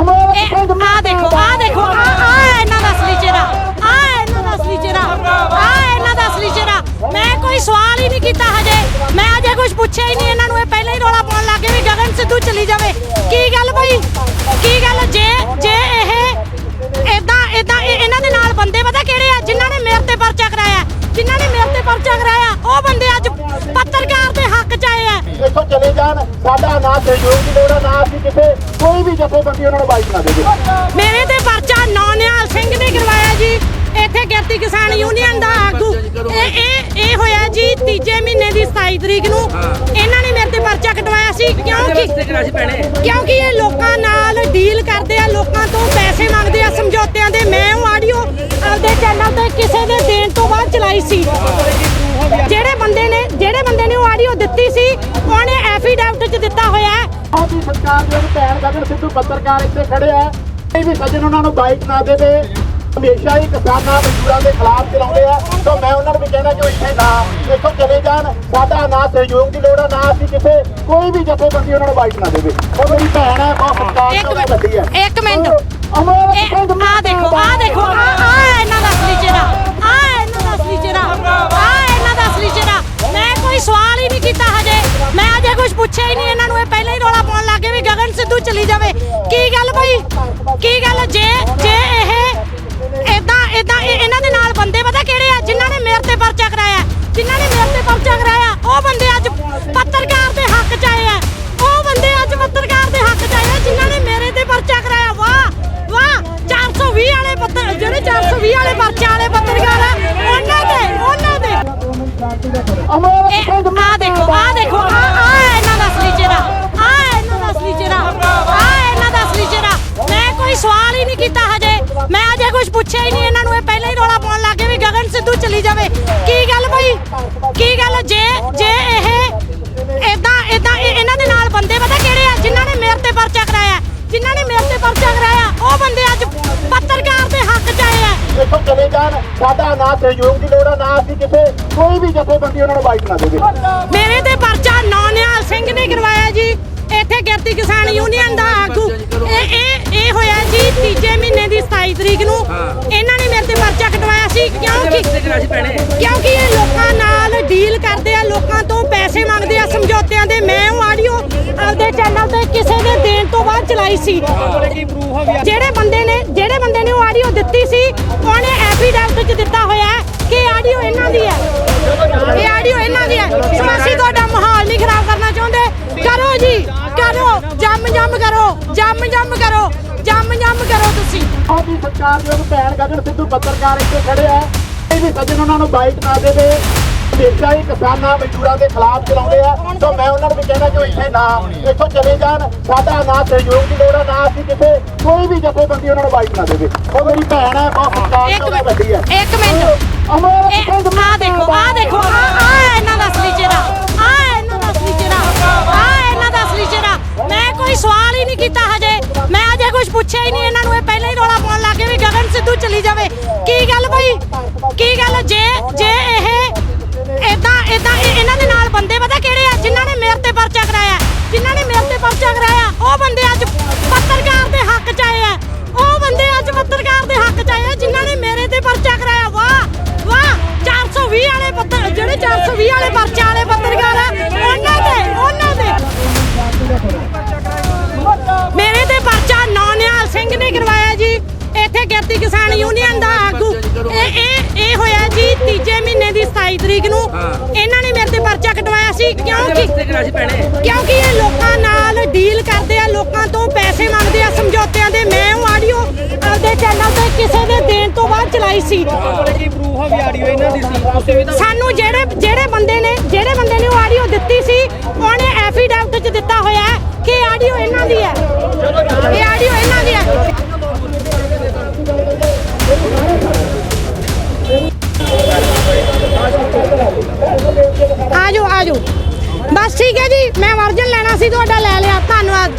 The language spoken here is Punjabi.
ਇਹ ਆ ਦੇਖੋ ਜਿਨ੍ਹਾਂ ਨੇ ਮੇਰੇ ਤੇ ਪਰਚਾ ਕਰਾਇਆ ਉਹ ਬੰਦੇ ਅੱਜ ਪੱਤਰਕਾਰ ਦੇ ਹੱਕ ਚ ਆਏ ਆ। ਇੱਥੋਂ ਚਲੇ ਜਾਣ ਸਾਡਾ ਨਾ ਸਹਿਯੋਗ ਦੀ ਲੋੜ ਨਾ ਅਸੀਂ ਕਿਸੇ ਕੋਈ ਵੀ ਜਥੇਬੰਦੀ ਉਹਨਾਂ ਨੂੰ ਬਾਈਕ ਨਾ ਦੇਵੇ। ਮੇਰੇ ਤੇ ਪਰਚਾ ਨੌਨਿਆਲ ਸਿੰਘ ਨੇ ਕਰਵਾਇਆ ਜੀ। ਇੱਥੇ ਗਿਰਤੀ ਕਿਸਾਨ ਯੂਨੀਅਨ ਦਾ ਆਗੂ। ਇਹ ਇਹ ਇਹ ਹੋਇਆ ਜੀ ਤੀਜੇ ਮਹੀਨੇ ਦੀ 27 ਤਰੀਕ ਨੂੰ। ਇਹਨਾਂ ਨੇ ਮੇਰੇ ਤੇ ਪਰਚਾ ਕਟਵਾਇਆ ਸੀ। ਕਿਉਂਕਿ ਕਿਉਂਕਿ ਇਹ ਲੋਕਾਂ ਨਾਲ ਡੀਲ ਕਰਦੇ ਆ ਲੋਕਾਂ ਤੋਂ ਪੈਸੇ ਮੰਗਦੇ ਆ ਸਮਝੌਤਿਆਂ ਦੇ। ਮੈਂ ਉਹ ਆਪਦੇ ਚੈਨਲ ਤੇ ਕਿਸੇ ਦੇ ਦੇਣ ਤੋਂ ਬਾਅਦ ਚਲਾਈ ਸੀ। ਜਿਹੜੇ ਬੰਦੇ ਨੇ ਜਿਹੜੇ ਬੰਦੇ ਨੇ ਉਹ ਆਡੀਓ ਦਿੱਤੀ ਸੀ ਉਹਨੇ ਐਫੀਡੈਵਿਟ 'ਚ ਦਿੱਤਾ ਹੋਇਆ ਹੈ। ਸਾਡੀ ਸਰਕਾਰ ਦੇ ਨੂੰ ਭੈਣ ਗਗਨ ਸਿੱਧੂ ਪੱਤਰਕਾਰ ਇੱਥੇ ਖੜੇ ਆ ਕੋਈ ਵੀ ਸੱਜਣ ਉਹਨਾਂ ਨੂੰ ਬਾਈਕ ਨਾ ਦੇਵੇ ਹਮੇਸ਼ਾ ਹੀ ਕਿਸਾਨਾਂ ਮਜ਼ਦੂਰਾਂ ਦੇ ਖਿਲਾਫ ਚਲਾਉਂਦੇ ਆ। ਤਾਂ ਮੈਂ ਉਹਨਾਂ ਨੂੰ ਵੀ ਕਹਿਣਾ ਕਿ ਉਹ ਇੱਥੇ ਨਾ ਇੱਥੋਂ ਚਲੇ ਜਾਣ। ਸਾਡਾ ਨਾ ਸਹਿਯੋਗ ਦੀ ਲੋੜ ਹੈ ਨਾ ਅਸੀਂ ਕਿਸੇ ਕੋਈ ਵੀ ਜਥੇਬੰਦੀ ਉਹਨਾਂ ਨੂੰ ਬਾਈਕ ਨਾ ਦੇਵੇ। ਉਹ ਮੇਰੀ ਭੈਣ ਹੈ ਬਹੁਤ ਸਤਿਕਾਰ ਤੋਂ ਵੱਡੀ ਹੈ ਇੱਕ ਮਿੰਟ। ਇਹ ਆ ਦੇਖੋ ਆ ਦੇਖੋ ਆ ਆ ਉਹ ਬੰਦੇ ਅੱਜ ਪੱਤਰਕਾਰ ਦੇ ਹੱਕ ਚ ਆਏ ਆ। ਉਹ ਬੰਦੇ ਅੱਜ ਪੱਤਰਕਾਰ ਦੇ ਹੱਕ ਚ ਆਏ ਆ ਜਿਨ੍ਹਾਂ ਨੇ ਮੇਰੇ ਤੇ ਪਰਚਾ ਕਰਾਇਆ। ਵਾਹ ਵਾਹ 420 ਵਾਲੇ ਪੱਤਰ ਜਿਹੜੇ 420 ਵਾਲੇ ਪਰਚਾ ਵਾਲੇ ਪੱਤਰਕਾਰ ਆ ਉਹਨਾਂ ਦੇ ਉਹਨਾਂ ਦੇ। ਆ ਦੇਖੋ ਆ ਦੇਖੋ ਆ ਸਾਡਾ ਨਾ ਸਹਿਯੋਗ ਦੀ ਲੋੜ ਨਾ ਅਸੀਂ ਕਿਸੇ ਕੋਈ ਵੀ ਜਥੇਬੰਦੀ ਉਹਨਾਂ ਨੂੰ ਬਾਈਕ ਨਾ ਦੇਵੇ। ਮੇਰੇ ਤੇ ਪਰਚਾ ਨੌਨਿਆਲ ਸਿੰਘ ਨੇ ਕਰਵਾਇਆ ਜੀ। ਇੱਥੇ ਗਿਰਤੀ ਕਿਸਾਨ ਯੂਨੀਅਨ ਦਾ ਆਗੂ। ਇਹ ਇਹ ਇਹ ਹੋਇਆ ਜੀ ਤੀਜੇ ਮਹੀਨੇ ਦੀ 27 ਤਰੀਕ ਨੂੰ। ਇਹਨਾਂ ਨੇ ਮੇਰੇ ਤੇ ਪਰਚਾ ਕਟਵਾਇਆ ਸੀ ਕਿਉਂਕਿ ਕਿਉਂਕਿ ਇਹ ਲੋਕਾਂ ਨਾਲ ਡੀਲ ਕਰਦੇ ਆ ਲੋਕਾਂ ਤੋਂ ਪੈਸੇ ਮੰਗਦੇ ਆ ਸਮਝੌਤਿਆਂ ਦੇ। ਮੈਂ ਉਹ ਆਡੀਓ ਆਪਦੇ ਚੈਨਲ ਤੇ ਕਿਸੇ ਦੇ ਦੇਣ ਤੋਂ ਬਾਅਦ ਚਲਾਈ ਸੀ। ਜਿਹੜੇ ਬੰਦੇ ਨੇ ਜਿਹੜੇ ਬੰਦੇ ਨੇ ਉਹ ਆਡੀਓ ਦਿੱਤੀ ਸੀ ਉਹਨੇ ਐਫੀਡੈਵਿਟ 'ਚ ਦਿੱਤਾ ਹੋਇਆ ਹੈ। ਕਿ ਇਹ ਆਡੀਓ ਇਹਨਾਂ ਦੀ ਹੈ। ਇਹ ਆਡੀਓ ਇਹਨਾਂ ਦੀ ਹੈ। ਸਮਾਸੀ ਤੁਹਾਡਾ ਮਾਹੌਲ ਨਹੀਂ ਖਰਾਬ ਕਰਨਾ ਚਾਹੁੰਦੇ। ਕਰੋ ਜੀ, ਕਰੋ। ਜੰਮ ਜੰਮ ਕਰੋ, ਜੰਮ ਜੰਮ ਕਰੋ, ਜੰਮ ਜੰਮ ਕਰੋ ਤੁਸੀਂ। ਸਾਡੀ ਸਰਕਾਰ ਦੇ ਨੂੰ ਭੈਣ ਗਗਨ ਸਿੱਧੂ ਪੱਤਰਕਾਰ ਇੱਥੇ ਖੜੇ ਆ। ਕੋਈ ਵੀ ਸੱਜਣ ਉਹਨਾਂ ਨੂੰ ਬਾਈਕ ਨਾ ਦੇਵੇ। ਹਮੇਸ਼ਾ ਹੀ ਕਿਸਾਨਾਂ ਮਜ਼ਦੂਰਾਂ ਦੇ ਖਿਲਾਫ ਚਲਾਉਂਦੇ ਆ। ਤਾਂ ਮੈਂ ਉਹਨਾਂ ਨੂੰ ਵੀ ਕਹਿਣਾ ਕਿ ਉਹ ਇੱਥੇ ਨਾ, ਇੱਥੋਂ ਚਲੇ ਜਾਣ। ਸਾਡਾ ਨਾ ਸਹਿਯੋਗ ਦੀ ਲੋੜ ਹੈ ਨਾ ਅਸੀਂ ਕਿਸੇ ਕੋਈ ਵੀ ਜਥੇਬੰਦੀ ਉਹਨਾਂ ਨੂੰ ਬਾਈਕ ਨਾ ਦੇਵੇ। ਉਹ ਮੇਰੀ ਭੈਣ ਹੈ ਬਹੁਤ ਸਤਿਕਾਰ ਇੱਕ ਤੋਂ ਵੱਡੀ ਹੈ। ਮਿੰਟ ਇੱਕ ਮਿੰਟ। ਅਮਰ ਇਹ ਆ ਦੇਖੋ ਆ ਦੇਖੋ ਆ। ਆ ਇਹਨਾਂ ਦਾ ਅਸਲੀ ਚਿਹਰਾ ਆ ਇਹਨਾਂ ਦਾ ਅਸਲੀ ਚਿਹਰਾ ਆ ਇਹਨਾਂ ਦਾ ਅਸਲੀ ਚਿਹਰਾ ਮੈਂ ਕੋਈ ਸਵਾਲ ਹੀ ਨਹੀਂ ਕੀਤਾ ਹਜੇ। ਮੈਂ ਅਜੇ ਕੁਝ ਪੁੱਛਿਆ ਹੀ ਨਹੀਂ ਇਹਨਾਂ ਨੂੰ ਇਹ ਪਹਿਲਾਂ ਹੀ ਰੋਲਾ ਪਾਉਣ ਲੱਗੇ ਵੀ ਗਗਨ ਸਿੱਧੂ ਚਲੀ ਜਾਵੇ। ਕੀ ਗੱਲ ਭਾਈ ਕੀ ਗੱਲ ਜੇ ਜੇ ਇਹ ਇਦਾਂ ਇਦਾਂ ਇਹਨਾਂ ਦੇ ਨਾਲ ਬੰਦੇ ਪਤਾ ਕਿਹੜੇ ਆ? ਜਿਨ੍ਹਾਂ ਨੇ ਮੇਰੇ ਤੇ ਪਰਚਾ ਕਰਾਇਆ। ਜਿਨ੍ਹਾਂ ਨੇ ਮੇਰੇ ਤੇ ਪਰਚਾ ਕਰਾਇਆ ਉਹ ਬੰਦੇ ਅੱਜ 420 ਵਾਲੇ ਪਰਚਾ ਵਾਲੇ ਪੱਤਰਕਾਰ ਆ ਉਹਨਾਂ ਦੇ ਉਹਨਾਂ ਦੇ। ਮੇਰੇ ਤੇ ਪਰਚਾ ਨੌਨਿਆਲ ਸਿੰਘ ਨੇ ਕਰਵਾਇਆ ਜੀ। ਇੱਥੇ ਗਿਰਤੀ ਕਿਸਾਨ ਯੂਨੀਅਨ ਦਾ ਆਗੂ। ਇਹ ਇਹ ਇਹ ਹੋਇਆ ਜੀ ਤੀਜੇ ਮਹੀਨੇ ਦੀ 27 ਤਰੀਕ ਨੂੰ। ਇਹਨਾਂ ਨੇ ਸੀ ਕਿਉਂਕਿ ਕਿਉਂਕਿ ਇਹ ਲੋਕਾਂ ਨਾਲ ਡੀਲ ਕਰਦੇ ਆ, ਲੋਕਾਂ ਤੋਂ ਪੈਸੇ ਮੰਗਦੇ ਆ, ਸਮਝੌਤਿਆਂ ਦੇ। ਮੈਂ ਉਹ ਆਡੀਓ ਆਪਦੇ ਚੈਨਲ ਤੇ ਕਿਸੇ ਦੇ ਦੇਣ ਤੋਂ ਬਾਅਦ ਚਲਾਈ ਸੀ। ਸਾਨੂੰ ਜਿਹੜੇ ਜਿਹੜੇ ਬੰਦੇ ਨੇ ਜਿਹੜੇ ਬੰਦੇ ਨੇ ਉਹ ਆਡੀਓ ਦਿੱਤੀ ਸੀ, ਉਹਨੇ ਐਫੀਡੈਵਿਟ ਆਜੋ ਬਸ ਠੀਕ ਹੈ ਜੀ ਮੈਂ ਵਰਜਨ ਲੈਣਾ ਸੀ ਤੁਹਾਡਾ ਲੈ ਲਿਆ ਧੰਨਵਾਦ।